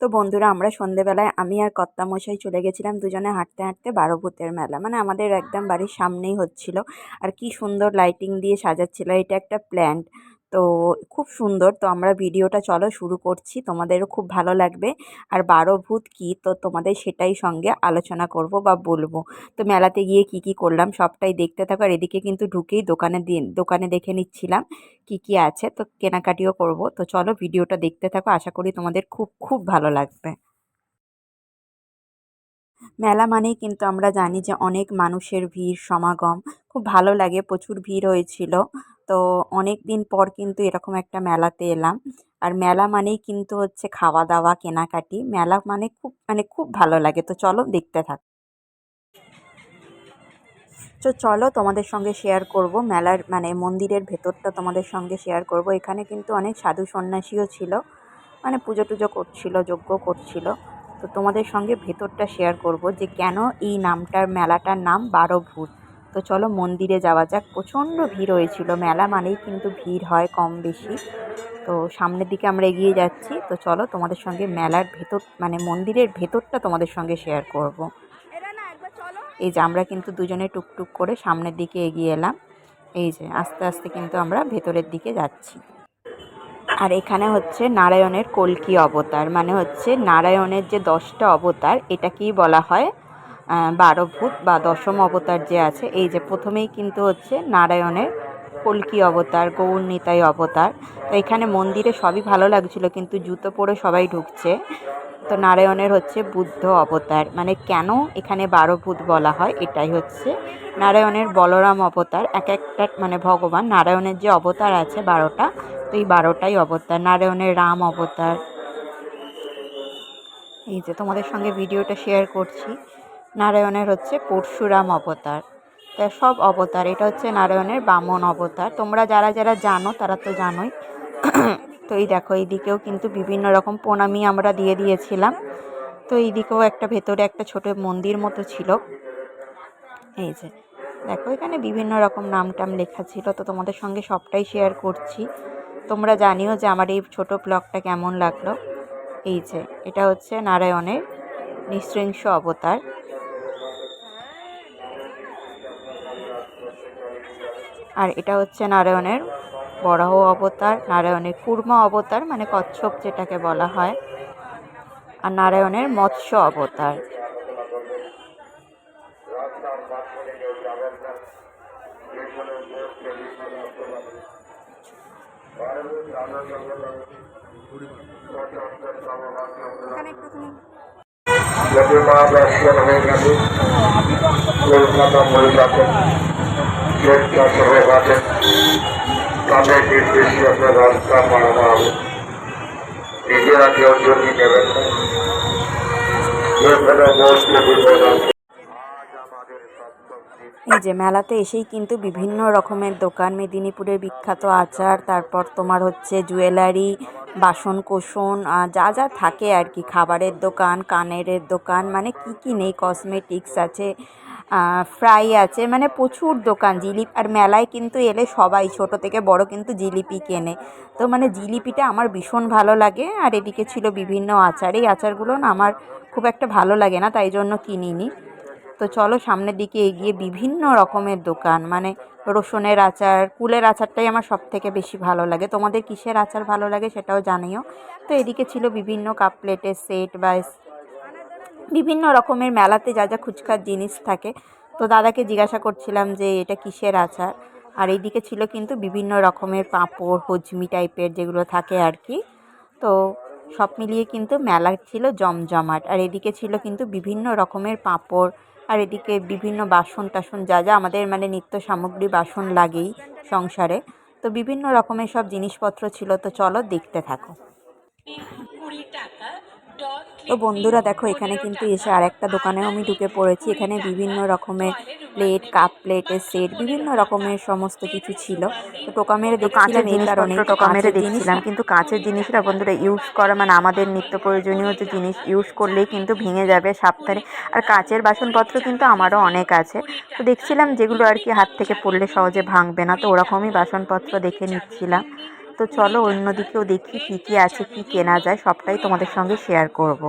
তো বন্ধুরা, আমরা সন্ধেবেলায় আমি আর কর্তামশাই চলে গেছিলাম দুজনে হাঁটতে হাঁটতে বারো ভূতের মেলা। মানে আমাদের একদম বাড়ির সামনেই হচ্ছিল। আর কি সুন্দর লাইটিং দিয়ে সাজাচ্ছিল, এটা একটা প্ল্যান্ট তো খুব সুন্দর। তো আমরা ভিডিওটা চলো শুরু করছি। তোমাদেরও খুব ভালো লাগবে। আর বারো ভূত কী? তো তোমাদের সেটাই সঙ্গে আলোচনা করব বা বলব। তো মেলাতে গিয়ে কি কি করলাম সবটাই দেখতে থাকো। আর এদিকে কিন্তু ঢুকেই দোকানে দোকানে দেখে নিচ্ছিলাম কি কি আছে। তো কেনাকাটিও করব। তো চলো ভিডিওটা দেখতে থাকো। আশা করি তোমাদের খুব খুব ভালো লাগবে। মেলা মানেই কিন্তু আমরা জানি যে অনেক মানুষের ভিড়, সমাগম। খুব ভালো লাগে। প্রচুর ভিড় হয়েছিল। তো অনেক দিন পর কিন্তু এরকম একটা মেলাতে এলাম। আর মেলা মানেই কিন্তু হচ্ছে খাওয়া দাওয়া কেনাকাটি। মেলা মানে খুব মানে খুব ভালো লাগে। তো চলো দেখতে থাক। তো চলো তোমাদের সঙ্গে শেয়ার করব। মেলার মানে মন্দিরের ভেতরটা তোমাদের সঙ্গে শেয়ার করব। এখানে কিন্তু অনেক সাধু সন্ন্যাসীও ছিল। মানে পুজো টুজো করছিল, যজ্ঞ করছিল। তো তোমাদের সঙ্গে ভেতরটা শেয়ার করব যে কেন এই নামটার, মেলাটার নাম বারো ভূত তো চলো মন্দিরে যাওয়া যাক। প্রচণ্ড ভিড় হয়েছিল মেলা মানেই কিন্তু ভিড় হয় কম বেশি। তো সামনের দিকে আমরা এগিয়ে যাচ্ছি তো চলো তোমাদের সঙ্গে মেলার ভেতর মানে মন্দিরের ভেতরটা তোমাদের সঙ্গে শেয়ার করব। এই যে আমরা কিন্তু দুজনে টুকটুক করে সামনের দিকে এগিয়ে এলাম। এই যে আস্তে আস্তে কিন্তু আমরা ভেতরের দিকে যাচ্ছি। আর এখানে হচ্ছে নারায়ণের কল্কি অবতার মানে হচ্ছে নারায়ণের যে দশটা অবতার এটাকেই বলা হয় বারো ভূত বা দশম অবতার যে আছে, এই যে প্রথমেই কিন্তু হচ্ছে নারায়ণের কল্কি অবতার, গৌর নিতাই অবতার। তো এখানে মন্দিরে সবই ভালো লাগছিল, কিন্তু জুতো পরে সবাই ঢুকছে। তো নারায়ণের হচ্ছে বুদ্ধ অবতার। মানে কেন এখানে বারো ভূত বলা হয়? এটাই হচ্ছে নারায়ণের বলরাম অবতার। এক একটা মানে ভগবান নারায়ণের যে অবতার আছে বারোটা, তো এই বারোটাই অবতার। নারায়ণের রাম অবতার। এই যে তোমাদের সঙ্গে ভিডিওটা শেয়ার করছি। নারায়ণের হচ্ছে পরশুরাম অবতার। তা সব অবতার, এটা হচ্ছে নারায়ণের বামন অবতার। তোমরা যারা যারা জানো, তারা তো জানোই। তো এই দেখো এইদিকেও কিন্তু বিভিন্ন রকম প্রণামী আমরা দিয়ে দিয়েছিলাম। তো এইদিকেও একটা ভেতরে একটা ছোট মন্দির মতো ছিল। এই যে, দেখো, এখানে বিভিন্ন রকম নাম টাম লেখা ছিল। তো তোমাদের সঙ্গে সবটাই শেয়ার করছি। তোমরা জানিও যে আমার এই ছোট ব্লগটা কেমন লাগল। এই যে, এটা হচ্ছে নারায়ণের নৃশৃংস অবতার। আর এটা হচ্ছে নারায়ণের বরাহ অবতার, নারায়ণের কুর্মা অবতার মানে কচ্ছপ যেটাকে বলা হয়, আর নারায়ণের মৎস্য অবতার। রাস্তা হবে নিজেরা কেউ নেবেন এই যে মেলাতে এসেই কিন্তু বিভিন্ন রকমের দোকান, মেদিনীপুরের বিখ্যাত আচার, তারপর তোমার হচ্ছে জুয়েলারি বাসন কোসন যা যা থাকে আর কি। খাবারের দোকান কানের দোকান মানে কি কি নেই কসমেটিক্স আছে ফ্রাই আছে। মানে প্রচুর দোকান। জিলিপি আর মেলায় কিন্তু এলে সবাই, ছোট থেকে বড় কিন্তু জিলিপি কেনে। তো মানে জিলিপিটা আমার ভীষণ ভালো লাগে। আর এদিকে ছিল বিভিন্ন আচার। এই আচারগুলো না আমার খুব একটা ভালো লাগে না, তাই জন্য কিনিনি। তো চলো সামনের দিকে এগিয়ে বিভিন্ন রকমের দোকান। মানে রসুনের আচার, কুলের আচারটাই আমার সব থেকে বেশি ভালো লাগে। তোমাদের কিসের আচার ভালো লাগে সেটাও জানিও। তো এদিকে ছিল বিভিন্ন কাপ প্লেটের সেট বা বিভিন্ন রকমের মেলাতে যা যা খুচখার জিনিস থাকে। তো দাদাকে জিজ্ঞাসা করছিলাম যে, এটা কিসের আচার? আর এইদিকে ছিল কিন্তু বিভিন্ন রকমের পাঁপড়, হজমি টাইপের যেগুলো থাকে আর কি। তো সব মিলিয়ে কিন্তু মেলা ছিল জমজমাট। আর এদিকে ছিল কিন্তু বিভিন্ন রকমের পাঁপড়। আর এদিকে বিভিন্ন বাসন টাসন যা যা আমাদের মানে নিত্য সামগ্রী বাসন লাগেই সংসারে। তো বিভিন্ন রকমের সব জিনিসপত্র ছিল। তো চলো দেখতে থাকো। তো বন্ধুরা দেখো এখানে কিন্তু এসে আর একটা দোকানেও আমি ঢুকে পড়েছি। এখানে বিভিন্ন রকমের প্লেট কাপ প্লেটের সেট বিভিন্ন রকমের সমস্ত কিছু ছিল। তো টোকা মেরে দেখছিলাম এই কারণে টোকা মেরে দেখছিলাম কিন্তু কাঁচের জিনিসটা বন্ধুরা ইউজ করা মানে আমাদের নিত্য প্রয়োজনীয় যে জিনিস ইউজ করলেই কিন্তু ভেঙে যাবে সাবধানে। আর কাঁচের বাসনপত্র কিন্তু আমারও অনেক আছে। তো দেখছিলাম যেগুলো আর কি হাত থেকে পড়লে সহজে ভাঙবে না তো ওরকমই বাসনপত্র দেখে নিচ্ছিলাম। তো চলো অন্যদিকেও দেখি কী কী আছে, কি কেনা যায়, সবটাই তোমাদের সঙ্গে শেয়ার করব।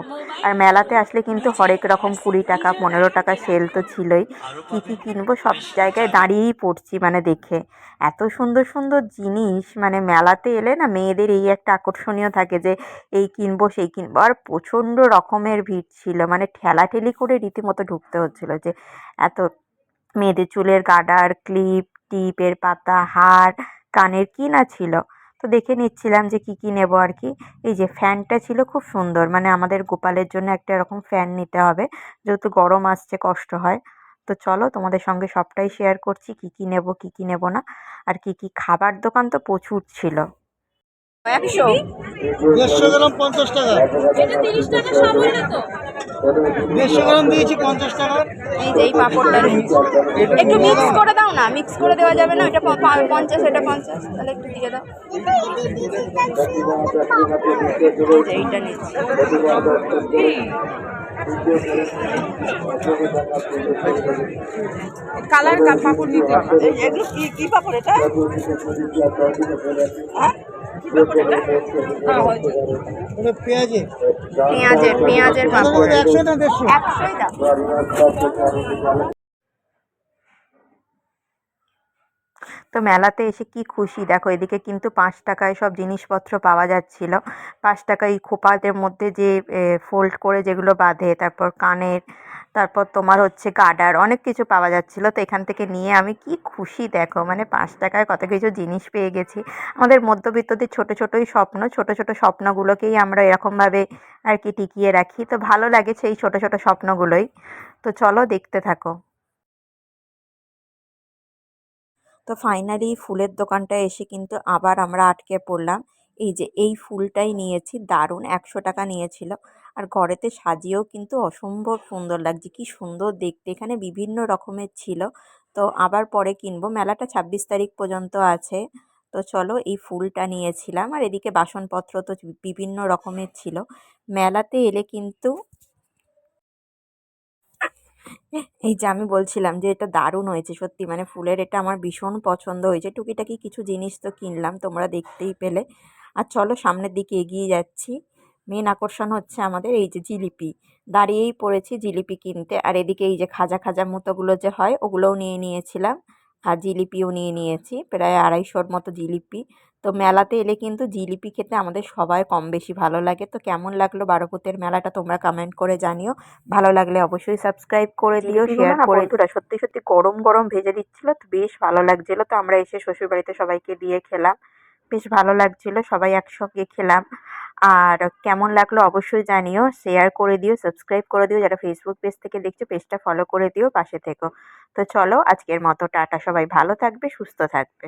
আর মেলাতে আসলে কিন্তু হরেক রকম কুড়ি টাকা, পনেরো টাকা সেল তো ছিলই। কী কী কিনবো সব জায়গায় দাঁড়িয়েই পড়ছি মানে দেখে। এত সুন্দর সুন্দর জিনিস মানে মেলাতে এলে না মেয়েদের এই একটা আকর্ষণীয় থাকে যে এই কিনবো, সেই কিনবো। আর প্রচণ্ড রকমের ভিড় ছিল মানে ঠেলাঠেলি করে রীতিমতো ঢুকতে হচ্ছিল যে এত মেয়েদের চুলের গার্ডার ক্লিপ, টিপের পাতা, হার, কানের কি না ছিল? তো দেখে নিচ্ছিলাম যে কি কি নেব আর কি এই যে ফ্যানটা ছিল খুব সুন্দর মানে আমাদের গোপালের জন্য একটা এরকম ফ্যান নিতে হবে যেহেতু গরম আসছে কষ্ট হয়। তো চলো তোমাদের সঙ্গে সবটাই শেয়ার করছি কি কি নেব কি কি নেব না আর কি কি খাবার দোকান তো প্রচুর ছিল। একশো? দেড়শো গ্রাম পঞ্চাশ টাকা। তিরিশ টাকা সব তো। দেড়শো গ্রাম দিয়েছি পঞ্চাশ টাকা। এই যে এই পাঁপড়টা। একটু মিক্স করে দাও না মিক্স করে দেওয়া যাবে না, এটা পঞ্চাশ এটা পঞ্চাশ, তাহলে একটু দিয়ে দাও। এইটা নিচ্ছি। কালার পাঁপড় দিতে এগুলো কি কি পাপড় এটা? হ্যাঁ? হ্যাঁ, পেঁয়াজের। পেঁয়াজের পাপড়। একশো না দেড়শো? একশোই দাও তো মেলাতে এসে কি খুশি? দেখো, এদিকে কিন্তু পাঁচ টাকায় সব জিনিসপত্র পাওয়া যাচ্ছিল। পাঁচ টাকায় খোপাদের মধ্যে যে ফোল্ড করে যেগুলো বাঁধে, তারপর কানের, তারপর তোমার হচ্ছে গার্ডার অনেক কিছু পাওয়া যাচ্ছিল। তো এখান থেকে নিয়ে আমি কি খুশি দেখো মানে পাঁচ টাকায় কত কিছু জিনিস পেয়ে গেছি। আমাদের মধ্যবিত্তদের ছোট ছোটই স্বপ্ন, ছোট ছোট স্বপ্নগুলোকেই আমরা এরকমভাবে আর কি টিকিয়ে রাখি। তো ভালো লাগে সেই ছোট ছোট স্বপ্নগুলোই। তো চলো দেখতে থাকো। তো ফাইনালি ফুলের দোকানটায় এসে কিন্তু আবার আমরা আটকে পড়লাম। এই যে, এই ফুলটাই নিয়েছি, দারুণ একশো টাকা নিয়েছিল। আর ঘরেতে সাজিয়েও কিন্তু অসম্ভব সুন্দর লাগছে, কি সুন্দর দেখতে। এখানে বিভিন্ন রকমের ছিল। তো আবার পরে কিনবো। মেলাটা ছাব্বিশ তারিখ পর্যন্ত আছে। তো চলো এই ফুলটা নিয়েছিলাম। আর এদিকে বাসনপত্র তো বিভিন্ন রকমের ছিল। মেলাতে এলে কিন্তু এই যে আমি বলছিলাম যে এটা দারুণ হয়েছে সত্যি। মানে ফুলের এটা আমার ভীষণ পছন্দ হয়েছে। টুকিটাকি কিছু জিনিস তো কিনলাম, তোমরা দেখতেই পেলে। আর চলো সামনের দিকে এগিয়ে যাচ্ছি। মেন আকর্ষণ হচ্ছে আমাদের এই যে জিলিপি। দাঁড়িয়েই পড়েছি জিলিপি কিনতে। আর এদিকে এই যে খাজা খাজা মতোগুলো যে হয়, ওগুলোও নিয়ে নিয়েছিলাম। আর জিলিপিও নিয়ে নিয়েছি। প্রায় আড়াইশোর মতো জিলিপি। তো মেলাতে এলে কিন্তু জিলিপি খেতে আমাদের সবাই কম বেশি ভালো লাগে। তো কেমন লাগল বারোপুতের মেলাটা তোমরা কমেন্ট করে জানিও। ভালো লাগলে অবশ্যই সাবস্ক্রাইব করে দিও শেয়ার করে দিও সত্যি সত্যি গরম গরম ভেজে দিচ্ছিল তো বেশ ভালো লাগছিল। তো আমরা এসে শ্বশুরবাড়িতে সবাইকে দিয়ে খেলাম। বেশ ভালো লাগছিল সবাই একসঙ্গে খেলাম। আর কেমন লাগল অবশ্যই জানিও শেয়ার করে দিও সাবস্ক্রাইব করে দিও। যারা ফেসবুক পেজ থেকে দেখছ পেজটা ফলো করে দিও পাশে থেকো। তো চলো আজকের মতো টাটা। সবাই ভালো থাকবে সুস্থ থাকবে।